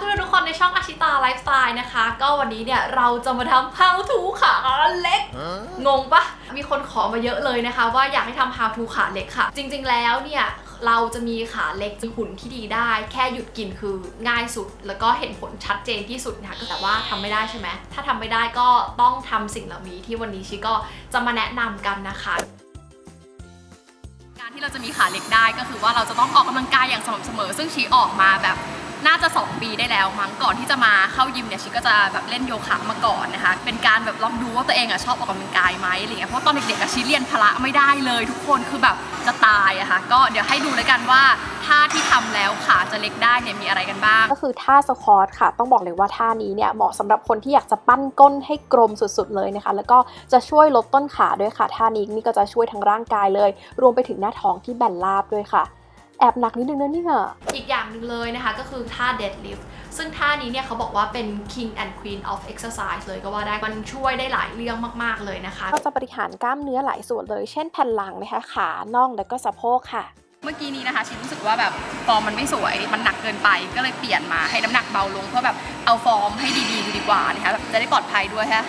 คุณทุกคนในช่องอาชิตาไลฟ์สไตล์นะคะ ก็วันนี้เนี่ยเราจะมาทำ how to ขาเล็ก งงปะมีคนขอมาเยอะเลยนะคะ ว่าอยากให้ทำ how to ขาเล็กค่ะ จริง ๆ แล้วเนี่ยเราจะมีขาเล็กมีหุ่นที่ดีได้ แค่หยุดกินคือง่ายสุด แล้วก็เห็นผลชัดเจนที่สุดนะคะแต่ว่าทำไม่ได้ใช่ไหมถ้าทำไม่ได้ก็ต้องทำสิ่งเหล่านี้ที่วันนี้ชิก็จะมาแนะนำกันนะคะการที่เราจะมีขาเล็กได้ก็คือว่าเราจะต้องออกกำลังกายอย่างสม่ำเสมอ ซึ่งชีออกมาแบบ น่าจะ 2 ปีได้แล้วมั้งก่อนที่จะมาเข้ายิมเนี่ยชีก็จะแบบเล่นโยคะมาก่อนนะคะเป็นการแบบลองดูว่าตัวเองอะชอบออกกำลังกายไหมอะไรเงี้ยเพราะตอนเด็กๆอะชีเรียนพละไม่ได้เลย ทุกคนคือแบบจะตายอะค่ะก็เดี๋ยวให้ดูเลยกันว่าท่าที่ทำแล้วขาจะเล็กได้เนี่ยมีอะไรกันบ้าง ก็คือท่าสควอตค่ะ ต้องบอกเลยว่าท่านี้เนี่ยเหมาะสำหรับคนที่อยากจะปั้นก้นให้กลมสุดๆเลยนะคะ แล้วก็จะช่วยลดต้นขาด้วยค่ะท่านี้นี่ก็จะช่วยทั้งร่างกายเลย รวมไปถึงหน้าท้องที่แบนราบด้วยค่ะ แอบหนักนิดนึงนะเนี่ยอีกอย่างหนึ่งเลยนะคะก็คือท่า deadlift ซึ่งท่านี้เนี่ยเขาบอกว่าเป็น king and queen of exercise เลยก็ว่าได้ มันช่วยได้หลายเรื่องมาก ๆ เลยนะคะ ก็จะบริหารกล้ามเนื้อหลายส่วนเลย เช่นแผ่นหลังนะคะ ขาน่องแล้วก็สะโพกค่ะ เมื่อกี้นี้นะคะชินรู้สึกว่าแบบฟอร์มมันไม่สวย มันหนักเกินไป ก็เลยเปลี่ยนมาให้น้ำหนักเบาลง เพื่อแบบเอาฟอร์มให้ดีๆดูดีกว่านะคะแบบจะได้ปลอดภัยด้วยฮะ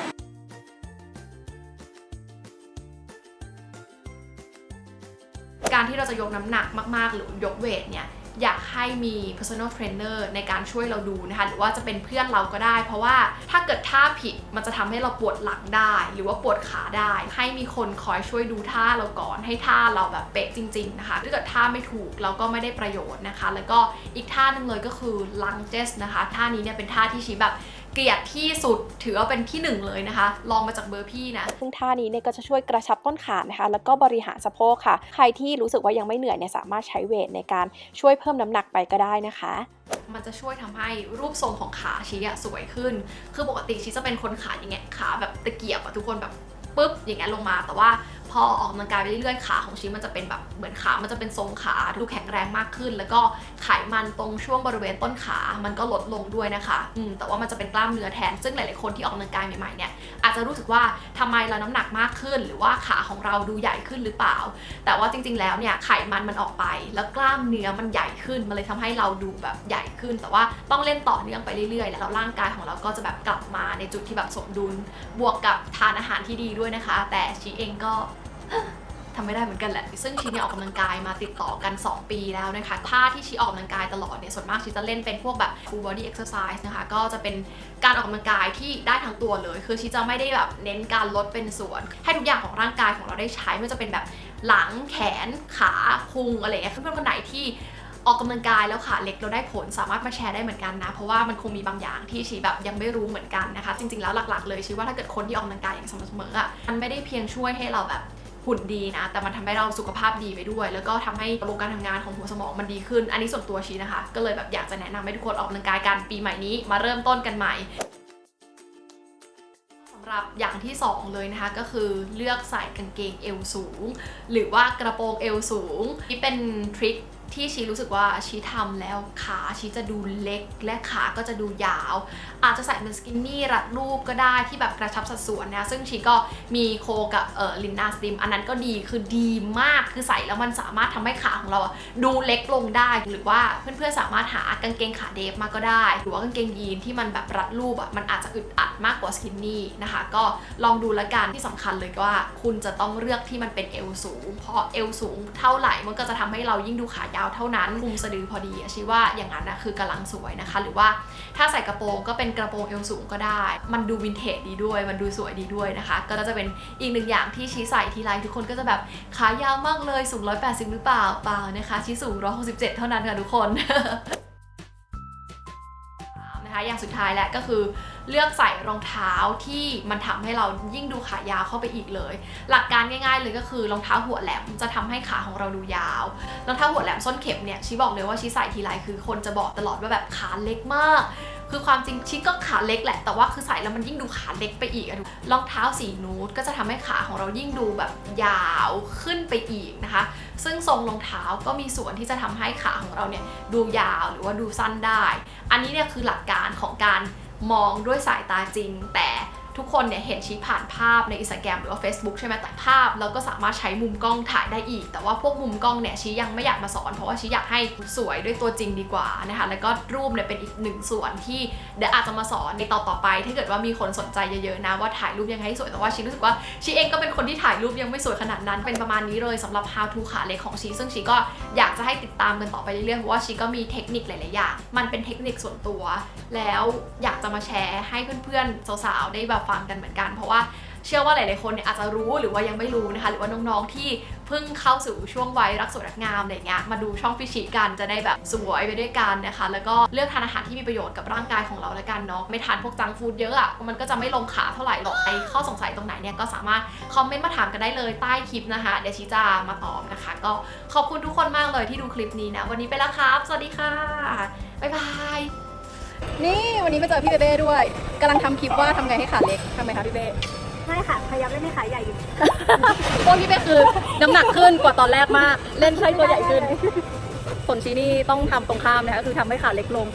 ที่เราจะยกน้ำหนักมากๆ หรือยกเวทเนี่ยอยากให้มี personal trainer ในการช่วยเราดูนะคะ หรือว่าจะเป็นเพื่อนเราก็ได้ เพราะว่าถ้าเกิดท่าผิดมันจะทำให้เราปวดหลังได้ หรือว่าปวดขาได้ ให้มีคนคอยช่วยดูท่าเราก่อนให้ท่าเราแบบเป๊ะจริง ๆ นะคะถ้าเกิดท่าไม่ถูกเราก็ไม่ได้ประโยชน์นะคะ แล้วก็อีกท่าหนึงเลยก็คือ lunges นะคะ ท่านี้เนี่ยเป็นท่าที่ชี้แบบ เกลียดที่สุดถือว่าเป็นที่หนึ่งเลยนะคะ ลองมาจากเบอร์พี่นะซึ่งท่านี้เนี่ยก็จะช่วยกระชับต้นขานะคะ แล้วก็บริหารสะโพกค่ะ ใครที่รู้สึกว่ายังไม่เหนื่อยเนี่ยสามารถใช้เวทในการช่วยเพิ่มน้ำหนักไปก็ได้นะคะ มันจะช่วยทำให้รูปทรงของขาชี้อะสวยขึ้น คือปกติชี้จะเป็นคนขาอย่างเงี้ยขาแบบตะเกียบอะทุกคนแบบปุ๊บอย่างเงี้ยลงมาแต่ว่า พอออกกำลังกายไปเรื่อยๆขาของชี้มันจะเป็นแบบเหมือนขา มันจะเป็นทรงขาดูแข็งแรงมากขึ้น แล้วก็ไขมันตรงช่วงบริเวณต้นขา มันก็ลดลงด้วยนะคะอืมแต่ว่ามันจะเป็นกล้ามเนื้อแทน ซึ่งหลายๆคนที่ออกกำลังกายใหม่ๆเนี่ยอาจจะรู้สึกว่าทำไมเราน้ำหนักมากขึ้น หรือว่าขาของเราดูใหญ่ขึ้นหรือเปล่า แต่ว่าจริงๆแล้วเนี่ยไขมันมันออกไป แล้วกล้ามเนื้อมันใหญ่ขึ้นมันเลยทำให้เราดูแบบใหญ่ขึ้น แต่ว่าต้องเล่นต่อเนื่องไปเรื่อยๆ แล้วร่างกายของเราก็จะแบบกลับมาในจุดที่แบบสมดุล บวกกับทานอาหารที่ดีด้วยนะคะ แต่ชีเองก็ ทำไม่ได้เหมือนกันแหละ ซึ่งชีเนี่ยออกกำลังกายมาติดต่อกัน 2 ปีแล้วนะคะ ท่าที่ชีออกกำลังกายตลอดเนี่ย ส่วนมากชีจะเล่นเป็นพวกแบบ full body exercise นะคะ ก็จะเป็นการออกกำลังกายที่ได้ทั้งตัวเลย คือชีจะไม่ได้แบบเน้นการลดเป็นส่วน ให้ทุกอย่างของร่างกายของเราได้ใช้ไม่ว่าจะเป็นแบบหลัง แขน ขาพุงอะไรอย่งเงี้ยเพื่อนๆคนไหนที่ออกกำลังกายแล้วขาเล็กเราได้ผลสามารถมาแชร์ได้เหมือนกันนะ เพราะว่ามันคงมีบางอย่างที่ชีแบบยังไม่รู้เหมือนกันนะคะ จริงๆแล้วหลักๆเลยชีว่าถ้าเกิดคนที่ออกกำลังกายอย่างสม่ำเสมออะมันไม่ได้เพียงช่วยให้เราแบบ หุ่นดีนะ แต่มันทำให้เราสุขภาพดีไปด้วย แล้วก็ทำให้ระบบการทำงานของหัวสมองมันดีขึ้น อันนี้ส่วนตัวชีนะคะ ก็เลยแบบอยากจะแนะนำให้ทุกคนออกกำลังกายกันปีใหม่นี้มาเริ่มต้นกันใหม่สำหรับอย่างที่ 2 เลยนะคะก็คือเลือกใส่กางเกงเอวสูง หรือว่ากระโปรงเอวสูงนี่เป็นทริค ที่ชีรู้สึกว่าชีทำแล้วขาชีจะดูเล็กและขาก็จะดูยาว อาจจะใส่เป็นสกินนี่รัดรูปก็ได้ที่แบบกระชับสัดส่วนนะซึ่งชีก็มีโคกับเออลินนาสติมอันนั้นก็ดีคือดีมากคือใส่แล้วมันสามารถทำให้ขาของเราดูเล็กลงได้ หรือว่าเพื่อนๆสามารถหากางเกงขาเดฟมาก็ได้ หรือว่ากางเกงยีนที่มันแบบรัดรูปอะมันอาจจะอึดอัดมากกว่าสกินนี่นะคะก็ลองดูละกันที่สำคัญเลยก็ว่า คุณจะต้องเลือกที่มันเป็นเอวสูง เพราะเอวสูงเท่าไหร่มันก็จะทำให้เรายิ่งดูขายาวเท่านั้นคุมสะดือพอดีอะชีว่าอย่างนั้นนะคือกำลังสวยนะคะ หรือว่าถ้าใส่กระโปรงก็เป็นกระโปรงเอวสูงก็ได้ มันดูวินเทจดีด้วย มันดูสวยดีด้วยนะคะ ก็จะเป็นอีกหนึ่งอย่างที่ชี้ใส่ทีไรทุกคนก็จะแบบขายาวมากเลยสูง 180 หรือเปล่าเปล่านะคะ ชี้สูง 167 เท่านั้นค่ะทุกคนนะคะอย่างสุดท้ายแหละก็คือเลือกใส่รองเท้าที่มันทำให้เรายิ่งดูขายาวเข้าไปอีกเลย หลักการง่ายๆเลยก็คือรองเท้าหัวแหลมจะทำให้ขาของเราดูยาวรองเท้าหัวแหลมส้นเข็มเนี่ยชีบอกเลยว่าชีใส่ทีไรคือคนจะบอกตลอดว่าแบบขาเล็กมากคือความจริงชิก็ขาเล็กแหละ แต่ว่าคือใส่แล้วมันยิ่งดูขาเล็กไปอีกอะทุกรองเท้าสีนูดก็จะทำให้ขาของเรายิ่งดูแบบยาวขึ้นไปอีกนะคะ ซึ่งทรงรองเท้าก็มีส่วนที่จะทำให้ขาของเราเนี่ยดูยาวหรือว่าดูสั้นได้ อันนี้เนี่ยคือหลักการของการ มองด้วยสายตาจริง แต่ ทุกคนเนี่ยเห็นชีผ่านภาพใน Instagram หรือว่า Facebook ใช่ไหมแต่ภาพเราก็สามารถใช้มุมกล้องถ่ายได้อีก แต่ว่าพวกมุมกล้องเนี่ยชียังไม่อยากมาสอน เพราะว่าชีอยากให้สวยด้วยตัวจริงดีกว่านะคะแล้วก็รูปเนี่ยเป็นอีกหนึ่งส่วนที่เดี๋ยวอาจจะมาสอนในต่อต่อไป ถ้าเกิดว่ามีคนสนใจเยอะๆนะว่าถ่ายรูปยังไงให้สวยแต่ว่าชีรู้สึกว่าชีเองก็เป็นคนที่ถ่ายรูปยังไม่สวยขนาดนั้นเป็นประมาณนี้เลยสำหรับ how to ขาเล็กของชีซึ่งชีก็อยากจะให้ติดตามกันต่อไปเรื่อยๆเพราะว่าชีก็มีเทคนิคหลายๆอย่างมันเป็นเทคนิคส่วนตัว แล้วอยากจะมาแชร์ให้เพื่อนๆสาวๆได้แบบฟังกันเหมือนกัน เพราะว่าเชื่อว่าหลาย ๆ คนเนี่ยอาจจะรู้หรือว่ายังไม่รู้นะคะ หรือว่าน้อง ๆ ที่เพิ่งเข้าสู่ช่วงวัยรักสวยรักงามอะไรเงี้ยมาดูช่องฟิชิกันจะได้แบบสวยไปด้วยกันนะคะ แล้วก็เลือกทานอาหารที่มีประโยชน์กับร่างกายของเราแล้วกันเนาะไม่ทานพวกจังฟู้ดเยอะอะ่ะมันก็จะไม่ลงขาเท่าไหร่หรอกไอข้อสงสัยตรงไหนเนี่ยก็สามารถคอมเมนต์มาถามกันได้เลยใต้คลิปนะคะเดี๋ยวชีจะมาตอบนะคะ ก็ขอบคุณทุกคนมากเลยที่ดูคลิปนี้นะวันนี้ไปแล้วครับ สวัสดีค่ะบ๊ายบาย นี่วันนี้มาเจอพี่เบเบ้ด้วยกำลังทำคลิปว่าทำไงให้ขาเล็กทำไมคะพี่เบ้ ใช่ค่ะ พยายามเล่นให้ขาใหญ่อยู่ พวกพี่เบ้คือน้ำหนักขึ้นกว่าตอนแรกมาก เล่นใช่ตัวใหญ่ขึ้นผลชีนี่ต้องทำตรงข้ามนะคะคือทำให้ขาเล็กลง